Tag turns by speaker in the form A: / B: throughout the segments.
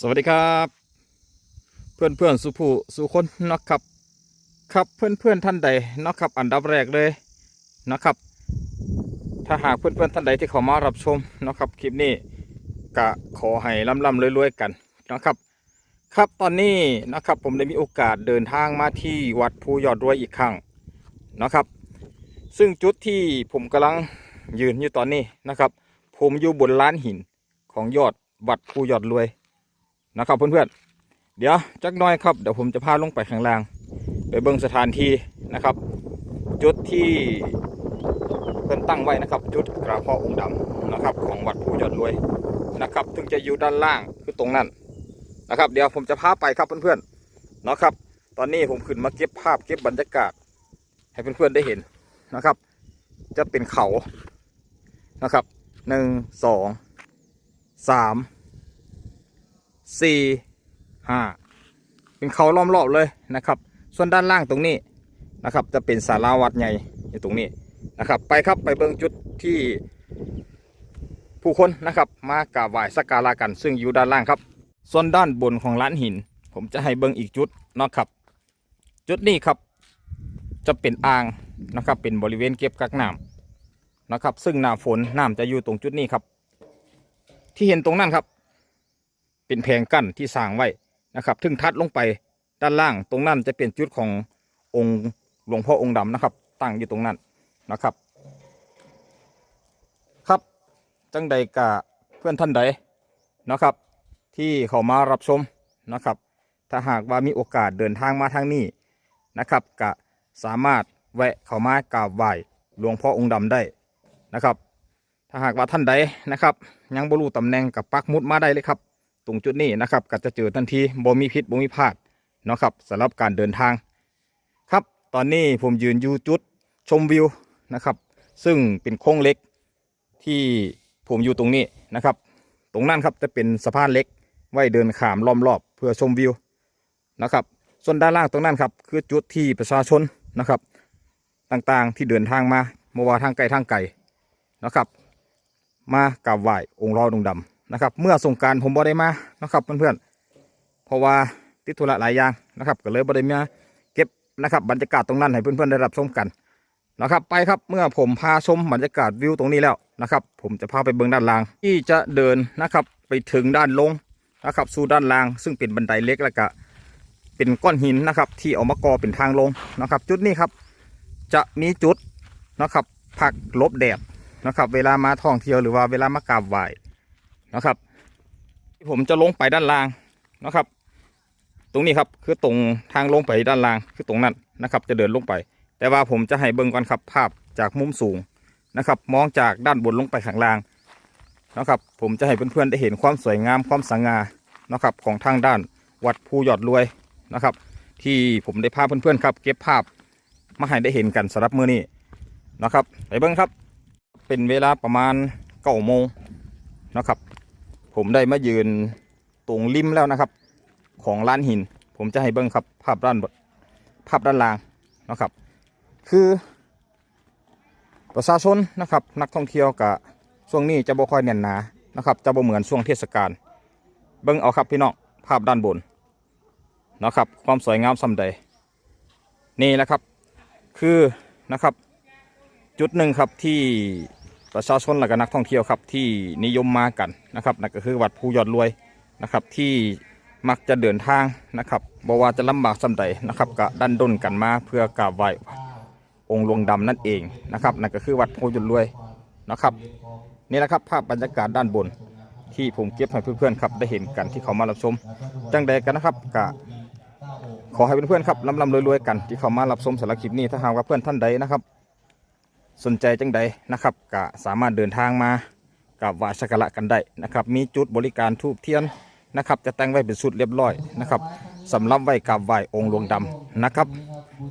A: สวัสดีครับ เพื่อนเพื่อนสุภูสุคนนะครับ ครับเพื่อนเพื่อนท่านใดนะครับ อันดับแรกเลยนะครับ ถ้าหากเพื่อนเพื่อนท่านใดที่เขามารับชมนะครับคลิปนี้ก็ขอให้ร่ำร่ำรวยๆกันนะครับ ครับตอนนี้นะครับผมได้มีโอกาสเดินทางมาที่วัดภูยอดรวยอีกครั้งนะครับ ซึ่งจุดที่ผมกำลังยืนอยู่ตอนนี้นะครับ ผมอยู่บนล้านหินของยอดวัดภูยอดรวย นะครับเพื่อนๆ เดี๋ยวจักน้อยครับเดี๋ยวผมจะพาลงไปข้างล่าง ไปเบิ่งสถานที่นะครับ จุดที่เพิ่นตั้งไว้นะครับ จุดกระเพาะองค์ดำนะครับ ของวัดภูยอดรวยนะครับถึงจะอยู่ด้านล่างคือตรงนั้นนะครับ เดี๋ยวผมจะพาไปครับเพื่อนๆเนาะครับ ตอนนี้ผมขึ้นมาเก็บภาพเก็บบรรยากาศ ให้เพื่อนๆได้เห็นนะครับ จะเป็นเขานะครับหนึ่งสองสาม สี่ห้าเป็นเขาล้อมรอบเลยนะครับ ส่วนด้านล่างตรงนี้นะครับ จะเป็นศาลาวัดใหญ่อยู่ตรงนี้นะครับ ไปครับไปเบิ่งจุดที่ผู้คนนะครับมากราบไหว้สักการะกัน ซึ่งอยู่ด้านล่างครับ ส่วนด้านบนของร้านหิน ผมจะให้เบิ่งอีกจุดนะครับ จุดนี้ครับจะเป็นอ่างนะครับเป็นบริเวณเก็บกักน้ำนะครับ ซึ่งหน้าฝนน้ำจะอยู่ตรงจุดนี้ครับ ที่เห็นตรงนั้นครับ เป็นแผงกั้นที่สร้างไว้นะครับถึงทัดลงไปด้านล่างตรงนั้นจะเป็นจุดขององค์หลวงพ่อองค์ดำนะครับ ตั้งอยู่ตรงนั้นนะครับ ครับจังใดกะเพื่อนท่านใดนะครับ ที่เขามารับชมนะครับ ถ้าหากว่ามีโอกาสเดินทางมาทางนี้นะครับกะสามารถแวะเข้ามากราบไหว้หลวงพ่อองค์ดำได้นะครับ ถ้าหากว่าท่านใดนะครับ ยังบรูตำแหน่งกับปักมุดมาได้เลยครับ ตรงจุดนี้นะครับก็จะเจอทันทีบ่มีพิษบ่มีพลาดเนาะครับสำหรับการเดินทาง ครับตอนนี้ผมยืนอยู่จุดชมวิวนะครับ ซึ่งเป็นโค้งเล็กที่ผมอยู่ตรงนี้นะครับ ตรงนั้นครับจะเป็นสะพานเล็กไว้เดินขามล้อมรอบเพื่อชมวิวนะครับ ส่วนด้านล่างตรงนั้นครับคือจุดที่ประชาชนนะครับ ต่างๆที่เดินทางมาเมื่อวาทางไกลทางไกลนะครับ มากราบไหว้องค์รอดงดำ นะครับ เมื่อส่งการผมบ่ได้มานะครับเพื่อนๆเพราะว่าติดธุระหลายอย่างนะครับก็เลยบ่ได้มาเก็บนะครับบรรยากาศตรงนั้นให้เพื่อนๆได้รับชมกันนะครับไปครับเมื่อผมพาชมบรรยากาศวิวตรงนี้แล้วนะครับ ผมจะพาไปเบื้องด้านล่าง ที่จะเดินนะครับไปถึงด้านลงนะครับสู่ด้านล่าง ซึ่งเป็นบันไดเล็กแล้วก็เป็นก้อนหินนะครับ ที่เอามากอเป็นทางลงนะครับ จุดนี้ครับ จะมีจุดนะครับพักลบแดดนะครับ เวลามาท่องเที่ยวหรือว่าเวลามากราบไหว้ นะครับ ผมจะลงไปด้านล่างนะครับ ตรงนี้ครับคือตรงทางลงไปด้านล่างคือตรงนั้นนะครับ จะเดินลงไป แต่ว่าผมจะให้เบิ่งก่อนครับภาพจากมุมสูงนะครับ มองจากด้านบนลงไปข้างล่างนะครับ ผมจะให้เพื่อนๆได้เห็นความสวยงามความสง่านะครับ ของทางด้านวัดภูยอดรวยนะครับ ที่ผมได้พาเพื่อนๆครับ เก็บภาพมาให้ได้เห็นกันสำหรับมื้อนี้นะครับไปเบิ่งครับ เป็นเวลาประมาณเก้าโมงนะครับ ผมได้มายืนตรงริมแล้วนะครับ ของร้านหิน ผมจะให้เบิ้งครับ ภาพด้านบนภาพด้านล่างนะครับ คือประชาชนนะครับ นักท่องเที่ยวกับช่วงนี้จะบ่ค่อยแน่นหนานะครับ จะบ่เหมือนช่วงเทศกาลเบิ้งเอาครับพี่น้องภาพด้านบนนะครับ ความสวยงามส่ำใดนี่แหละครับ คือนะครับ จุดหนึ่งครับที่ ประชาชนและก็นักท่องเที่ยวครับที่นิยมมากันนะครับนั่นก็คือวัดภูยอดรวยนะครับ ที่มักจะเดินทางนะครับบอกว่าจะลำบากสำใดนะครับก็ดันด้นกันมาเพื่อกราบไหว้องค์หลวงดำนั่นเองนะครับนั่นก็คือวัดภูยอดรวยนะครับนี่แหละครับภาพบรรยากาศด้านบนที่ผมเก็บให้เพื่อนๆครับได้เห็นกันที่เขามารับชมจังใดกันนะครับกะขอให้เพื่อนๆครับลำลำรวยๆกันที่เขามารับชมสารคลิปนี้ถ้าหากว่าเพื่อนท่านใดนะครับ สนใจจังใดนะครับก็สามารถเดินทางมากับไหวสักการะกันได้นะครับ มีจุดบริการทูบเทียนนะครับ จะแต่งไว้เป็นสุดเรียบร้อยนะครับสำหรับไว้กับไหวองค์หลวงดำนะครับ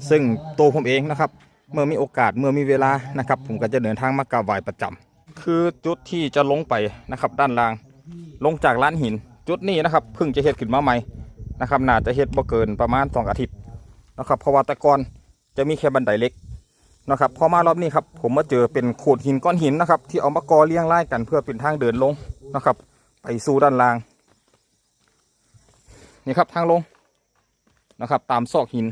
A: ซึ่งตัวผมเองนะครับ เมื่อมีโอกาสเมื่อมีเวลานะครับ ผมก็จะเดินทางมากราบไหว้ประจำคือจุดที่จะลงไปนะครับ ด้านล่าง ลงจากร้านหิน จุดนี้นะครับเพิ่งจะเฮ็ดขึ้นมาใหม่นะครับน่าจะเฮ็ดบ่เกินประมาณสองอาทิตย์นะครับเพราะว่าต่ก่อนจะมีแค่บันไดเล็ก นะครับพอมารอบนี้ครับผมมาเจอเป็นโขดหินก้อนหินนะครับ ที่เอามากอเลี้ยงไล่กันเพื่อเป็นทางเดินลงนะครับ ไปสู่ด้านล่างนี่ครับทางลงนะครับ ตามซอกหิน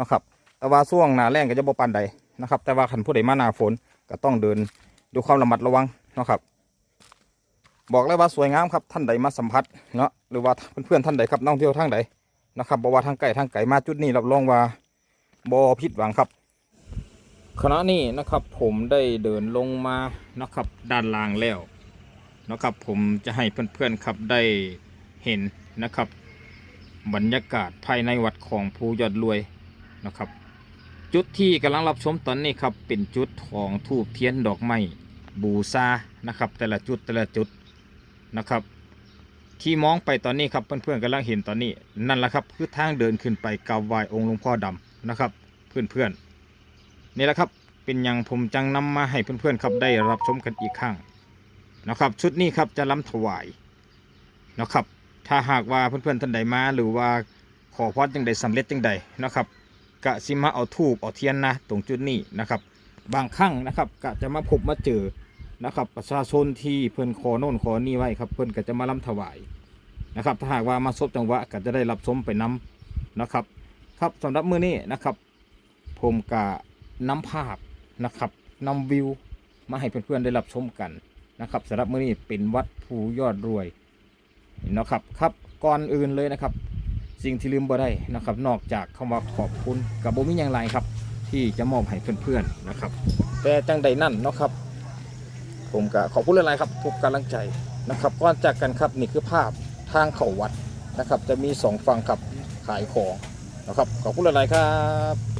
A: นะครับ แต่ว่าช่วงหนาแรงก็จะบ่ปานใดนะครับ แต่ว่าขันผู้ใดมาหนาฝนก็ต้องเดินด้วยความระมัดระวังนะครับ บอกเลยว่าสวยงามครับท่านใดมาสัมผัสเนาะหรือว่าเพื่อนๆท่านใดครับนักท่องเที่ยวทางใดนะครับบอกว่าทางไกลทางไกลมาจุดนี้รับรองว่าบ่ผิดหวังครับ ขณะนี้นะครับผมได้เดินลงมานะครับด้านล่างแล้วนะครับผมจะให้เพื่อนๆครับได้เห็นนะครับ บรรยากาศภายในวัดของภูยอดรวยนะครับ จุดที่กำลังรับชมตอนนี้ครับเป็นจุดของทูบเทียนดอกไม้บูชานะครับ แต่ละจุดแต่ละจุดนะครับ ที่มองไปตอนนี้ครับเพื่อนๆกำลังเห็นตอนนี้นั่นแหละครับคือทางเดินขึ้นไปกราบไหว้องค์หลวงพ่อดำนะครับ เพื่อนๆ นี่แหละครับเป็นอย่างผมจังนำมาให้เพื่อนๆครับได้รับชมกันอีกครั้งนะครับ ชุดนี้ครับจะล้ำถวายนะครับ ถ้าหากว่าเพื่อนๆท่านใดมาหรือว่าขอพรจังใดสำเร็จจังใดนะครับกะสิมาเอาทูบเอาเทียนนะตรงจุดนี้นะครับ บางครั้งนะครับกะจะมาพบมาเจอนะครับ ประชาชนที่เพื่อนขอโน่นขอนี่ไว้ครับ เพื่อนก็จะมาล้ำถวายนะครับ ถ้าหากว่ามาซบจังหวะก็จะได้รับชมไปน้นะครับ ครับสำหรับมื้อนี้นะครับ ผมกะ นำภาพนะครับนำวิวมาให้เพื่อนๆได้รับชมกันนะครับสำหรับมื้อนี้เป็นวัดภูยอดรวยนะครับครับก่อนอื่นเลยนะครับ สิ่งที่ลืมบ่ได้นะครับ นอกจากคำว่าขอบคุณกับโบ่มีอย่างไรครับ ที่จะมอบให้เพื่อนๆนะครับ แต่จังใดนั่นนะครับ ผมก็ขอบคุณหลายๆครับ ทุกกำลังใจนะครับก่อนจากกันครับนี่คือภาพทางเข้าวัดนะครับ จะมีสองฝั่งครับขายของนะครับขอบคุณหลายๆครับ